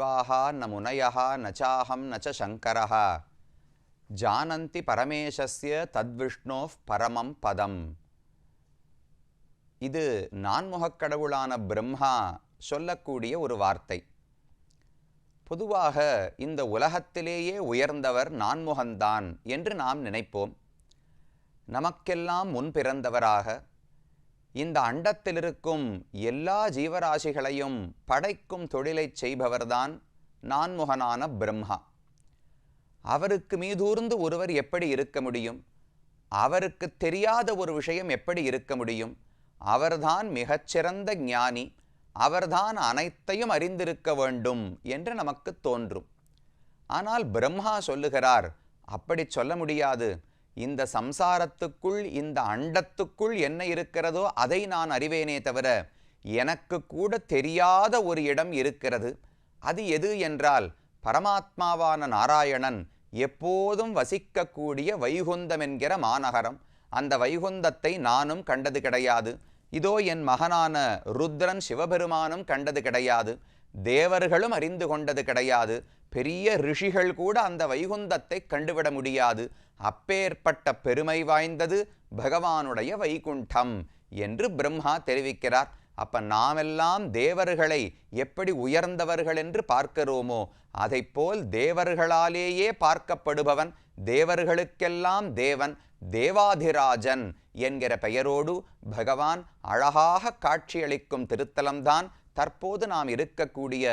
தேவாக ந முனயः நச்சாஹம் நச்ச சங்கர ஜானந்தி பரமேசஸ்ய தத்விஷ்ணோ பரமம் பதம் இது நான்முகக்கடவுளான பிரம்மா சொல்லக்கூடிய ஒரு வார்த்தை. பொதுவாக இந்த உலகத்திலேயே உயர்ந்தவர் நான்முகந்தான் என்று நாம் நினைப்போம். நமக்கெல்லாம் முன் பிறந்தவராக இந்த அண்டத்தில் இருக்கும் எல்லா ஜீவராசிகளையும் படைக்கும் தொழிலைச் செய்பவர்தான் நான்முகனான பிரம்மா. அவருக்கு மீதூர்ந்து ஒருவர் எப்படி இருக்க முடியும்? அவருக்கு தெரியாத ஒரு விஷயம் எப்படி இருக்க முடியும்? அவர்தான் மிகச்சிறந்த ஞானி. அவர்தான் அனைத்தையும் அறிந்திருக்க வேண்டும் என்று நமக்கு தோன்றும். ஆனால் பிரம்மா சொல்லுகிறார் அப்படி சொல்ல முடியாது. இந்த சம்சாரத்துக்குள் இந்த அண்டத்துக்குள் என்ன இருக்கிறதோ அதை நான் அறிவேனே தவிர எனக்கு கூட தெரியாத ஒரு இடம் இருக்கிறது. அது எது என்றால் பரமாத்மாவான நாராயணன் எப்போதும் வசிக்கக்கூடிய வைகுந்தம் என்கிற மாநகரம். அந்த வைகுந்தத்தை நானும் கண்டது கிடையாது. இதோ என் மகனான ருத்ரன் சிவபெருமானும் கண்டது கிடையாது. தேவர்களும் அறிந்து கொண்டது கிடையாது. பெரிய ரிஷிகள் கூட அந்த வைகுந்தத்தை கண்டுவிட முடியாது. அப்பேற்பட்ட பெருமை வாய்ந்தது பகவானுடைய வைகுண்டம் என்று பிரம்மா தெரிவிக்கிறார். அப்ப நாமெல்லாம் தேவர்களை எப்படி உயர்ந்தவர்கள் என்று பார்க்கிறோமோ அதைப்போல் தேவர்களாலேயே பார்க்கப்படுபவன் தேவர்களுக்கெல்லாம் தேவன் தேவாதிராஜன் என்கிற பெயரோடு பகவான் அழகாக காட்சியளிக்கும் திருத்தலம்தான் தற்போது நாம் இருக்கக்கூடிய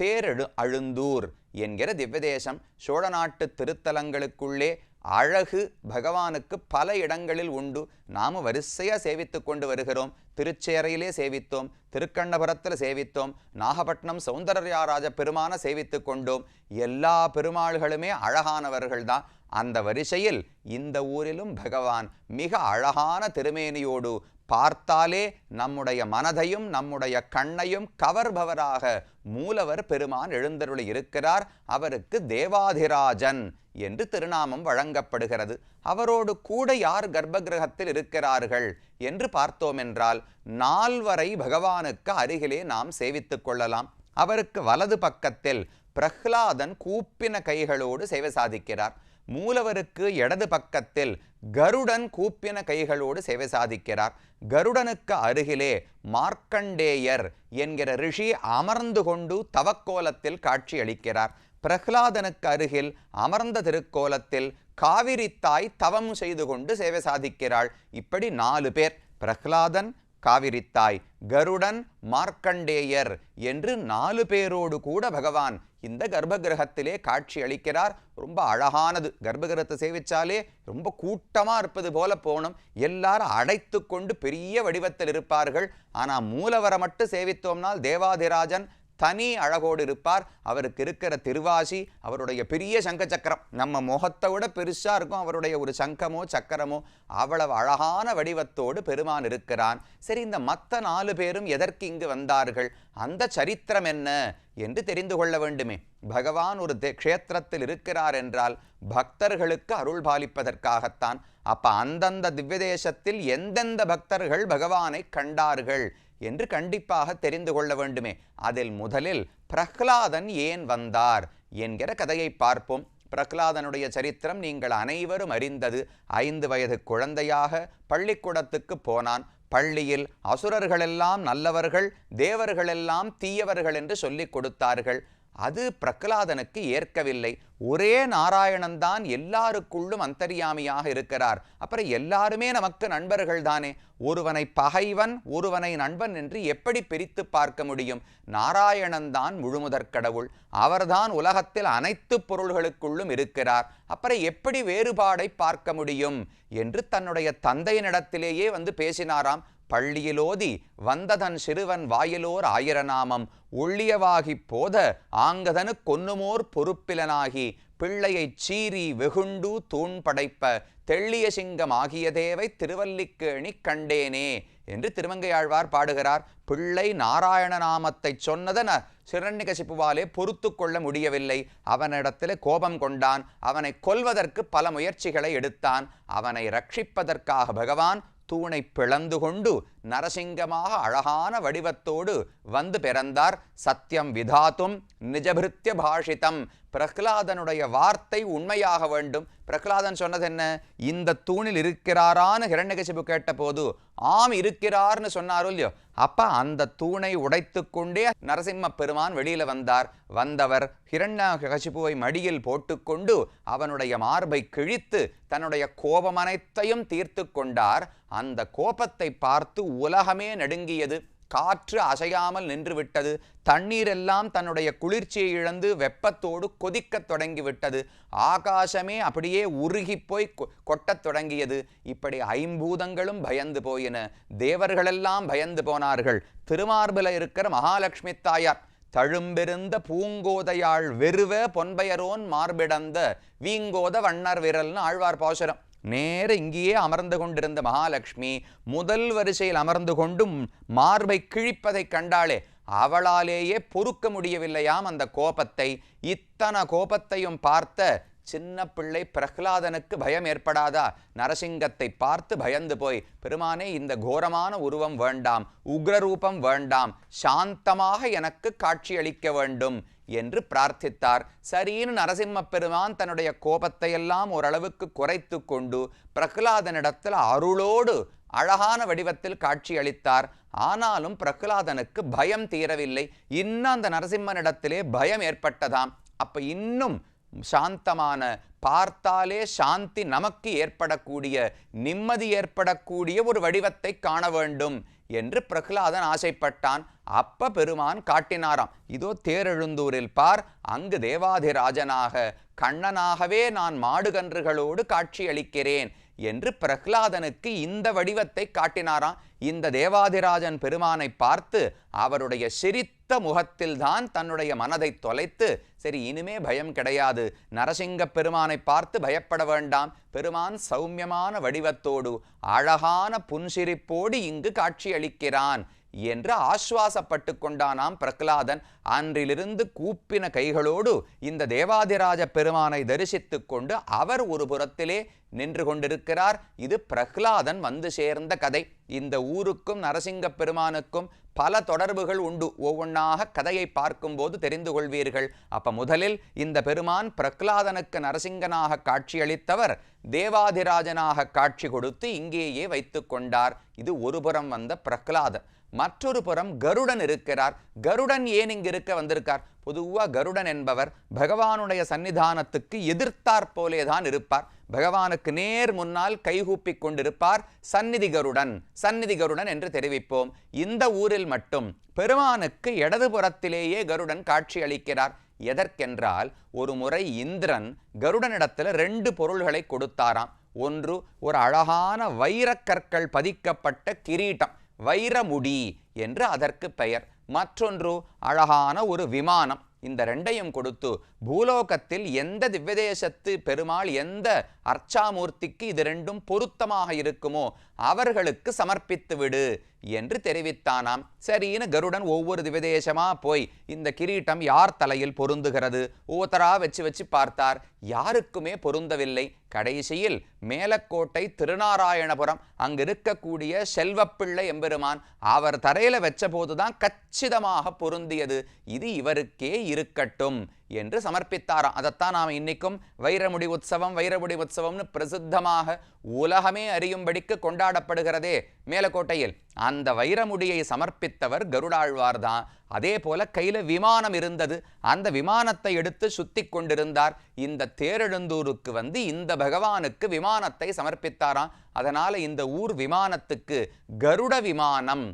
தேரெழு அழுந்தூர் என்கிற திவ்யதேசம் சோழ நாட்டு திருத்தலங்களுக்குள்ளே அழகு பகவானுக்கு பல இடங்களில் உண்டு. நாம் வரிசையாக சேவித்து கொண்டு வருகிறோம். திருச்சேரையிலே சேவித்தோம். திருக்கண்ணபுரத்தில் சேவித்தோம். நாகப்பட்டினம் சௌந்தரராஜ பெருமான சேவித்து கொண்டோம். எல்லா பெருமாள்களுமே அழகானவர்கள்தான் அந்த வரிசையில் இந்த ஊரிலும் பகவான் மிக அழகான திருமேனியோடு பார்த்தாலே நம்முடைய மனதையும் நம்முடைய கண்ணையும் கவர்பவராக மூலவர் பெருமான் எழுந்தருளி இருக்கிறார். அவருக்கு தேவாதிராஜன் என்று திருநாமம் வழங்கப்படுகிறது. அவரோடு கூட யார் கர்ப்பகிரகத்தில் இருக்கிறார்கள் என்று பார்த்தோமென்றால் நால்வரை பகவானுக்கு அருகிலே நாம் சேவித்துக் கொள்ளலாம். அவருக்கு வலது பக்கத்தில் பிரஹ்லாதன் கூப்பின கைகளோடு சேவை சாதிக்கிறார். மூலவருக்கு இடது பக்கத்தில் கருடன் கூப்பின கைகளோடு சேவை சாதிக்கிறார். கருடனுக்கு அருகிலே மார்க்கண்டேயர் என்கிற ரிஷி அமர்ந்து கொண்டு தவக்கோலத்தில் காட்சியளிக்கிறார் பிரஹ்லாதனுக்கு அருகில் அமர்ந்த திருக்கோலத்தில் காவிரி தாய் தவம் செய்து கொண்டு சேவை சாதிக்கிறாள். இப்படி நாலு பேர் பிரஹ்லாதன் காவிரித்தாய் கருடன் மார்க்கண்டேயர் என்று நாலு பேரோடு கூட பகவான் இந்த கர்ப்பகிரகத்திலே காட்சி அளிக்கிறார். ரொம்ப அழகானது. கர்ப்பகிரகத்தை சேவிச்சாலே ரொம்ப கூட்டமாக இருப்பது போல போகணும் எல்லாரும் அடைத்து கொண்டு பெரிய வடிவத்தில் இருப்பார்கள். ஆனால் மூலவரை மட்டும் சேவித்தோம்னால் தேவாதிராஜன் தனி அழகோடு இருப்பார். அவருக்கு இருக்கிற திருவாசி அவருடைய பெரிய சங்க சக்கரம். நம்ம முகத்தை விட பெருசாக இருக்கும் அவருடைய ஒரு சங்கமோ சக்கரமோ. அவ்வளவு அழகான வடிவத்தோடு பெருமான் இருக்கிறான். சரி இந்த மற்ற நாலு பேரும் எதற்கு இங்கு வந்தார்கள்? அந்த சரித்திரம் என்ன என்று தெரிந்து கொள்ள வேண்டுமே. பகவான் ஒரு தே- க்ஷேத்திரத்தில் இருக்கிறார் என்றால் பக்தர்களுக்கு அருள் பாலிப்பதற்காகத்தான். அப்ப அந்தந்த திவ்யதேசத்தில் எந்தெந்த பக்தர்கள் பகவானை கண்டார்கள்? என்று கண்டிப்பாக தெரிந்து கொள்ள வேண்டுமே. அதில் முதலில் பிரஹ்லாதன் ஏன் வந்தார் என்கிற கதையை பார்ப்போம். பிரகலாதனுடைய சரித்திரம் நீங்கள் அனைவரும் அறிந்தது. ஐந்து வயது குழந்தையாக பள்ளிக்கூடத்துக்கு போனான். பள்ளியில் அசுரர்களெல்லாம் நல்லவர்கள் தேவர்களெல்லாம் தீயவர்கள் என்று சொல்லிக் கொடுத்தார்கள். அது பிரகலாதனுக்கு ஏற்கவில்லை. ஒரே நாராயணன் தான் எல்லாருக்குள்ளும் அந்தரியாமியாக இருக்கிறார். அப்புறம் எல்லாருமே நமக்கு நண்பர்கள் தானே. ஒருவனை பகைவன் ஒருவனை நண்பன் என்று எப்படி பிரித்து பார்க்க முடியும்? நாராயணன்தான் முழுமுதற் கடவுள். அவர்தான் உலகத்தில் அனைத்து பொருள்களுக்குள்ளும் இருக்கிறார். அப்புறம் எப்படி வேறுபாடை பார்க்க முடியும்? என்று தன்னுடைய தந்தையினிடத்திலேயே வந்து பேசினாராம். பள்ளியிலோதி வந்ததன் சிறுவன் வாயிலோர் ஆயிரநாமம். ஒள்ளியவாகிப் போத ஆங்கதனு கொன்னுமோர் பொறுப்பிலனாகி பிள்ளையைச் சீறி வெகுண்டு தூண் படைப்ப தெள்ளிய சிங்கம் ஆகிய தேவை திருவல்லிக்கேணி கண்டேனே என்று திருமங்கையாழ்வார் பாடுகிறார். பிள்ளை நாராயண நாமத்தைச் சொன்னதன சிரண்யகசிப்புவாலே பொறுத்து கொள்ள முடியவில்லை. அவனிடத்தில் கோபம் கொண்டான். அவனை கொல்வதற்கு பல முயற்சிகளை எடுத்தான். அவனை ரட்சிப்பதற்காக பகவான் தூணை பிளந்து கொண்டு நரசிங்கமாக அழகான வடிவத்தோடு வந்து பிறந்தார். சத்தியம் விதாத்தும் நிஜபிருத்திய பாஷிதம் பிரகலாதனுடைய வார்த்தை உண்மையாக வேண்டும். பிரகலாதன் சொன்னது என்ன? இந்த தூணில் இருக்கிறாரான்னு ஹிரண்யகசிபு கேட்டபோது ஆம் இருக்கிறார்னு சொன்னாரோ இல்லையோ? அப்ப அந்த தூணை உடைத்து கொண்டே நரசிம்ம பெருமான் வெளியில வந்தார். வந்தவர் ஹிரண்யகசிபுவை மடியில் போட்டுக்கொண்டு அவனுடைய மார்பை கிழித்து தன்னுடைய கோபம் அனைத்தையும் தீர்த்து கொண்டார். அந்த கோபத்தை பார்த்து உலகமே நடுங்கியது. காற்று அசையாமல் நின்றுவிட்டது. தண்ணீரெல்லாம் தன்னுடைய குளிர்ச்சியை இழந்து வெப்பத்தோடு கொதிக்கத் தொடங்கிவிட்டது. ஆகாசமே அப்படியே உருகி போய் கொ- கொட்டத் தொடங்கியது. இப்படி ஐம்பூதங்களும் பயந்து போயின. தேவர்களெல்லாம் பயந்து போனார்கள். திருமார்பில் இருக்கிற மகாலட்சுமி தாயார் தழும்பெருந்த பூங்கோதையாள் வெறுவ பொன்பயரோன் மார்பிடந்த வீங்கோத வண்ணர் விரல்னு ஆழ்வார் பாசுரம். நேர இங்கேயே அமர்ந்து கொண்டிருந்த மகாலட்சுமி முதல் வரிசையில் அமர்ந்து கொண்டும் மார்பை கிழிப்பதைக் கண்டாளே அவளாலேயே பொறுக்க முடியவில்லையாம் அந்த கோபத்தை. இத்தனை கோபத்தையும் பார்த்த சின்ன பிள்ளை பிரகலாதனுக்கு பயம் ஏற்படாதா? நரசிங்கத்தை பார்த்து பயந்து போய் பெருமானே இந்த கோரமான உருவம் வேண்டாம் உக்ரரூபம் வேண்டாம் சாந்தமாக எனக்கு காட்சியளிக்க வேண்டும். என்று பிரார்த்தித்தார். சரின்னு நரசிம்ம பெருமான் தன்னுடைய கோபத்தை எல்லாம் ஓரளவுக்கு குறைத்து கொண்டு பிரகலாதனிடத்தில் அருளோடு அழகான வடிவத்தில் காட்சியளித்தார். ஆனாலும் பிரகலாதனுக்கு பயம் தீரவில்லை. இன்னும் அந்த நரசிம்மனிடத்திலே பயம் ஏற்பட்டதாம். அப்ப இன்னும் சாந்தமான பார்த்தாலே சாந்தி நமக்கு ஏற்படக்கூடிய நிம்மதி ஏற்படக்கூடிய ஒரு வடிவத்தை காண வேண்டும். என்று பிரகலாதன் ஆசைப்பட்டான். அப்ப பெருமான் காட்டினாராம் இதோ தேரெழுந்தூரில் பார் அங்கு தேவாதிராஜனாக கண்ணனாகவே நான் மாடுகன்றுகளோடு காட்சியளிக்கிறேன். என்று பிரகலாதனுக்கு இந்த வடிவத்தை காட்டினாராம். இந்த தேவாதிராஜன் பெருமானை பார்த்து அவருடைய சிரித்த முகத்தில்தான் தன்னுடைய மனதை தொலைத்து சரி இனிமே பயம் கிடையாது. நரசிங்க பெருமானை பார்த்து பயப்பட வேண்டாம். பெருமான் சௌமியமான வடிவத்தோடு அழகான புன்சிரிப்போடு இங்கு காட்சியளிக்கிறான். என்று ஆஸ்வாசப்பட்டு கொண்டானாம் பிரகலாதன். அன்றிலிருந்து கூப்பின கைகளோடு இந்த தேவாதிராஜ பெருமானை தரிசித்து கொண்டு அவர் ஒரு புறத்திலே நின்று கொண்டிருக்கிறார். இது பிரகலாதன் வந்து சேர்ந்த கதை. இந்த ஊருக்கும் நரசிங்க பெருமானுக்கும் பல தொடர்புகள் உண்டு. ஒவ்வொன்றாக கதையை பார்க்கும்போது தெரிந்து கொள்வீர்கள். அப்ப முதலில் இந்த பெருமான் பிரகலாதனுக்கு நரசிங்கனாக காட்சியளித்தவர் தேவாதிராஜனாக காட்சி கொடுத்து இங்கேயே வைத்து கொண்டார். இது ஒருபுறம் வந்த பிரகலாதன். மற்றொரு புறம் கருடன் இருக்கிறார். கருடன் ஏன் இங்கு இருக்க வந்திருக்கார்? பொதுவா கருடன் என்பவர் பகவானுடைய சன்னிதானத்துக்கு எதிர்த்தாற் போலேதான் இருப்பார். பகவானுக்கு நேர் முன்னால் கைகூப்பிக் கொண்டிருப்பார் சந்நிதி கருடன். சந்நிதி கருடன் என்று தெரிவிப்போம். இந்த ஊரில் மட்டும் பெருமானுக்கு இடதுபுறத்திலேயே கருடன் காட்சி அளிக்கிறார். எதற்கென்றால் ஒரு முறை இந்திரன் கருடனிடத்தில் ரெண்டு பொருள்களை கொடுத்தாராம். ஒன்று ஒரு அழகான வைரக்கற்கள் பதிக்கப்பட்ட கிரீட்டம். வைரமுடி என்று அதற்கு பெயர். மற்றொன்று அழகான ஒரு விமானம். இந்த ரெண்டையும் கொடுத்து பூலோகத்தில் எந்த திவ்யதேசத்து பெருமாள் எந்த அர்ச்சாமூர்த்திக்கு இது ரெண்டும் பொருத்தமாக இருக்குமோ அவர்களுக்கு சமர்ப்பித்து விடு என்று தெரிவித்தானாம். சரின்னு கருடன் ஒவ்வொரு திவதேசமா போய் இந்த கிரீட்டம் யார் தலையில் பொருந்துகிறது? ஒவ்வொருத்தரா வச்சு வச்சு பார்த்தார். யாருக்குமே பொருந்தவில்லை. கடைசியில் மேலக்கோட்டை திருநாராயணபுரம் அங்கு இருக்கக்கூடிய செல்வப்பிள்ளை எம்பெருமான் அவர் தரையில வச்ச போதுதான் கச்சிதமாக பொருந்தியது. இது இவருக்கே இருக்கட்டும். என்று சமர்ப்பித்தாராம். அதைத்தான் நாம் இன்னைக்கும் வைரமுடி உற்சவம் வைரமுடி உற்சவம்னு பிரசித்தமாக உலகமே அறியும்படிக்கு கொண்டாடப்படுகிறதே மேலக்கோட்டையில். அந்த வைரமுடியை சமர்ப்பித்தவர் கருடாழ்வார் தான். அதே போல கையில விமானம் இருந்தது. அந்த விமானத்தை எடுத்து சுத்தி கொண்டிருந்தார். இந்த தேரெழுந்தூருக்கு வந்து இந்த பகவானுக்கு விமானத்தை சமர்ப்பித்தாராம். அதனால இந்த ஊர் விமானத்துக்கு கருட விமானம்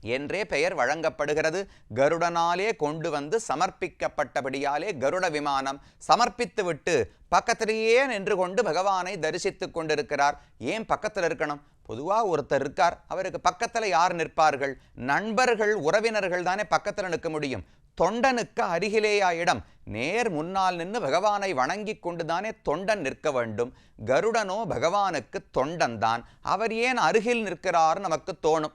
என்றே பெயர் வழங்கப்படுகிறது. கருடனாலே கொண்டு வந்து சமர்ப்பிக்கப்பட்டபடியாலே கருட விமானம் சமர்ப்பித்துவிட்டு பக்கத்திலேயே நின்று கொண்டு பகவானை தரிசித்துக் கொண்டிருக்கிறார். ஏன் பக்கத்தில் இருக்கணும்? பொதுவாக ஒருத்தர் இருக்கார். அவருக்கு பக்கத்தில் யார் நிற்பார்கள்? நண்பர்கள் உறவினர்கள் தானே பக்கத்தில் நிற்க முடியும். தொண்டனுக்கு அருகிலேயா இடம். நேர் முன்னால் நின்று பகவானை வணங்கி கொண்டுதானே தொண்டன் நிற்க வேண்டும். கருடனோ பகவானுக்கு தொண்டன் தான். அவர் ஏன் அருகில் நிற்கிறார் நமக்கு தோணும்.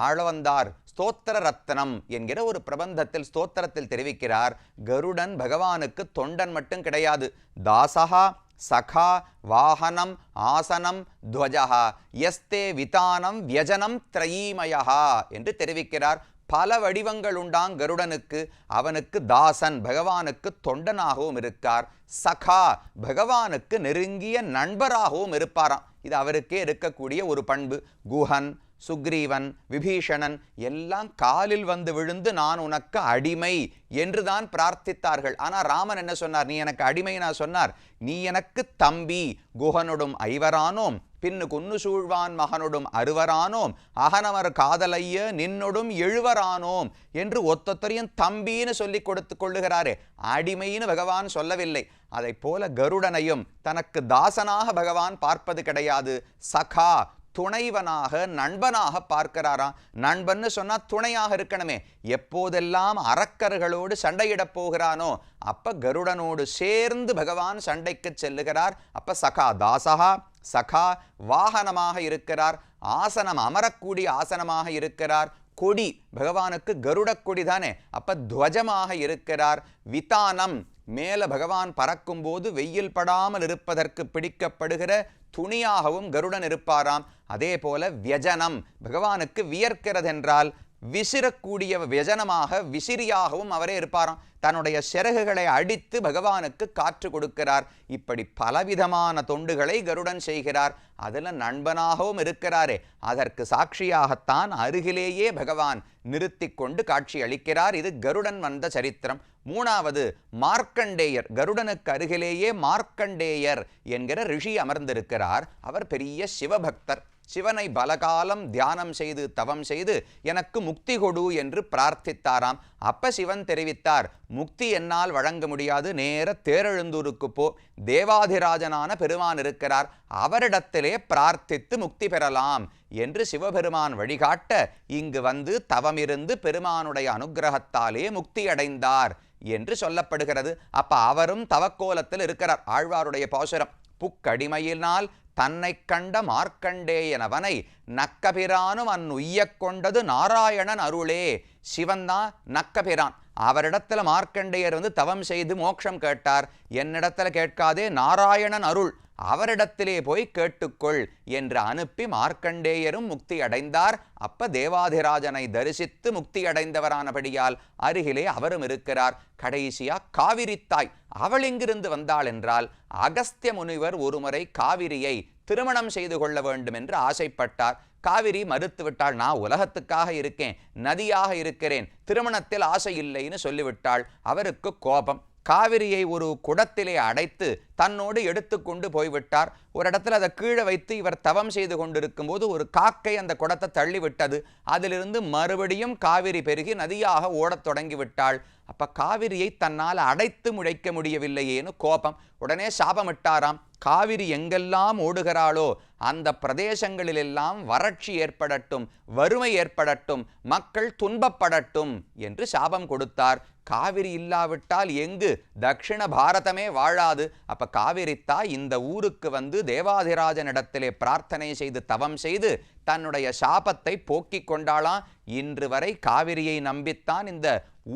ஆளவந்தார். ஸ்தோத்திர ரத்னம் என்கிற ஒரு பிரபந்தத்தில் ஸ்தோத்திரத்தில் தெரிவிக்கிறார். கருடன் பகவானுக்கு தொண்டன் மட்டும் கிடையாது. தாசகா சகா வாகனம் ஆசனம் துவஜா எஸ்தே விதானம் வியஜனம் திரயீமயா என்று தெரிவிக்கிறார். பல வடிவங்கள் உண்டாங் கருடனுக்கு. அவனுக்கு தாசன் பகவானுக்கு தொண்டனாகவும் இருக்கார். சகா பகவானுக்கு நெருங்கிய நண்பராகவும் இருப்பாராம். இது அவருக்கே இருக்கக்கூடிய ஒரு பண்பு. குஹன் சுக்ரீவன் விபீஷணன் எல்லாம் காலில் வந்து விழுந்து நான் உனக்கு அடிமை என்றுதான் பிரார்த்தித்தார்கள். ஆனால் ராமன் என்ன சொன்னார்? நீ எனக்கு அடிமை நான் சொன்னார். நீ எனக்கு தம்பி குஹனொடும் ஐவரானோம் பின்னு குன்னு சூழ்வான் மகனுடும் அறுவரானோம் அகனவர் காதலைய நின்னொடும் எழுவரானோம் என்று ஒத்தொத்தரையும் தம்பின்னு சொல்லி கொடுத்து கொள்ளுகிறாரே. அடிமைன்னு பகவான் சொல்லவில்லை. அதை போல கருடனையும் தனக்கு தாசனாக பகவான் பார்ப்பது கிடையாது. சகா துணைவனாக நண்பனாக பார்க்கிறாராம். நண்பன்னு சொன்னால் துணையாக இருக்கணுமே. எப்போதெல்லாம் அரக்கர்களோடு சண்டையிடப் போகிறானோ அப்ப கருடனோடு சேர்ந்து பகவான் சண்டைக்கு செல்லுகிறார். அப்ப சகா தாசகா சகா வாகனமாக இருக்கிறார். ஆசனம் அமரக்கூடிய ஆசனமாக இருக்கிறார். கொடி பகவானுக்கு கருட கொடி தானே அப்ப துவஜமாக இருக்கிறார். விதானம் மேல பகவான் பறக்கும்போது வெயில் படாமல் இருப்பதற்கு பிடிக்கப்படுகிற துணியாகவும் கருடன் இருப்பாராம். அதே போல வியஜனம் பகவானுக்கு வியர்க்கிறதென்றால் விசிறக்கூடிய வியஜனமாக விசிறியாகவும் அவரே இருப்பாராம். தன்னுடைய சிறகுகளை அடித்து பகவானுக்கு காற்று கொடுக்கிறார். இப்படி பலவிதமான தொண்டுகளை கருடன் செய்கிறார். அதில் நண்பனாகவும் இருக்கிறாரே. அதற்கு சாட்சியாகத்தான் அருகிலேயே பகவான் நிறுத்தி கொண்டு காட்சி அளிக்கிறார். இது கருடன் வந்த சரித்திரம். மூணாவது மார்க்கண்டேயர். கருடனுக்கு அருகிலேயே மார்க்கண்டேயர் என்கிற ரிஷி அமர்ந்திருக்கிறார். அவர் பெரிய சிவபக்தர். சிவனை பலகாலம் தியானம் செய்து தவம் செய்து எனக்கு முக்தி கொடு என்று பிரார்த்தித்தாராம். அப்ப சிவன் தெரிவித்தார் முக்தி என்னால் வழங்க முடியாது நேர தேரெழுந்தூருக்கு போ. தேவாதிராஜனான பெருமான் இருக்கிறார் அவரிடத்திலே பிரார்த்தித்து முக்தி பெறலாம் என்று சிவபெருமான் வழிகாட்ட இங்கு வந்து தவமிருந்து பெருமானுடைய அனுக்கிரகத்தாலே முக்தி அடைந்தார் என்று சொல்லப்படுகிறது. அப்ப அவரும் தவக்கோலத்தில் இருக்கிறார் ஆழ்வாருடைய பாசுரம். புக்கடிமையினால் தன்னை கண்ட மார்க்கண்டேயனவனை நக்கபிரானும் அன் உய்யக் கொண்டது நாராயணன் அருளே. சிவன்தான் நக்கபிரான். அவரிடத்துல மார்க்கண்டேயர் வந்து தவம் செய்து மோட்சம் கேட்டார். என்னிடத்துல கேட்காதே நாராயணன் அருள். அவரிடத்திலே போய் கேட்டுக்கொள் என்று அனுப்பி மார்க்கண்டேயரும் முக்தி அடைந்தார். அப்ப தேவாதிராஜனை தரிசித்து முக்தி அடைந்தவரானபடியால் அருகிலே அவரும் இருக்கிறார். கடைசியா காவிரித்தாய் அவள் எங்கிருந்து வந்தாள் என்றால் அகஸ்திய முனிவர் ஒருமுறை காவிரியை திருமணம் செய்து கொள்ள வேண்டும் என்று ஆசைப்பட்டார். காவிரி மறுத்துவிட்டாள் நான் உலகத்துக்காக இருக்கேன். நதியாக இருக்கிறேன். திருமணத்தில் ஆசை இல்லைன்னு சொல்லிவிட்டாள். அவருக்கு கோபம். காவிரியை ஒரு குடத்திலே அடைத்து தன்னோடு எடுத்துக்கொண்டு போய்விட்டார். ஒரு இடத்துல அதை கீழே வைத்து இவர் தவம் செய்து கொண்டிருக்கும் போது ஒரு காக்கை அந்த குடத்தை தள்ளிவிட்டது. அதிலிருந்து மறுபடியும் காவிரி பெருகி நதியாக ஓடத் தொடங்கிவிட்டாள். அப்ப காவிரியை தன்னால் அடைத்து முழைக்க முடியவில்லையேன்னு கோபம். உடனே சாபமிட்டாராம். காவிரி எங்கெல்லாம் ஓடுகிறாளோ அந்த பிரதேசங்களிலெல்லாம் வறட்சி ஏற்படட்டும் வறுமை ஏற்படட்டும் மக்கள் துன்பப்படட்டும் என்று சாபம் கொடுத்தார். காவிரி இல்லாவிட்டால் எங்கு? தக்ஷிண பாரதமே வாழாது. அப்ப காவிரித்தா இந்த ஊருக்கு வந்து தேவாதிராஜனிடத்திலே பிரார்த்தனை செய்து தவம் செய்து தன்னுடைய சாபத்தை போக்கிக் கொண்டாளாம். இன்று வரை காவிரியை நம்பித்தான் இந்த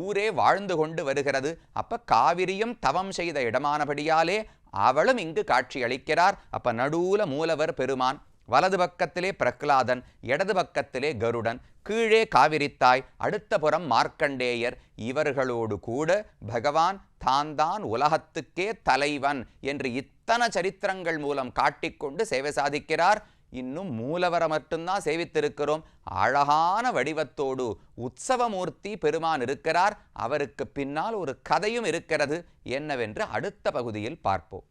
ஊரே வாழ்ந்து கொண்டு வருகிறது. அப்ப காவிரியும் தவம் செய்த இடமானபடியாலே அவளும் இங்கு காட்சி அளிக்கிறார் அப்ப நடுவுல மூலவர் பெருமான் வலது பக்கத்திலே பிரகலாதன் இடது பக்கத்திலே கருடன் கீழே காவிரித்தாய் அடுத்த புறம் மார்க்கண்டேயர். இவர்களோடு கூட பகவான் தான் தான் உலகத்துக்கே தலைவன் என்று அத்தனை சரித்திரங்கள் மூலம் காட்டிக்கொண்டு சேவை சாதிக்கிறார். இன்னும் மூலவரை மட்டும்தான் சேவித்திருக்கிறோம். அழகான வடிவத்தோடு உற்சவமூர்த்தி பெருமான் இருக்கிறார். அவருக்கு பின்னால் ஒரு கதையும் இருக்கிறது. என்னவென்று அடுத்த பகுதியில் பார்ப்போம்.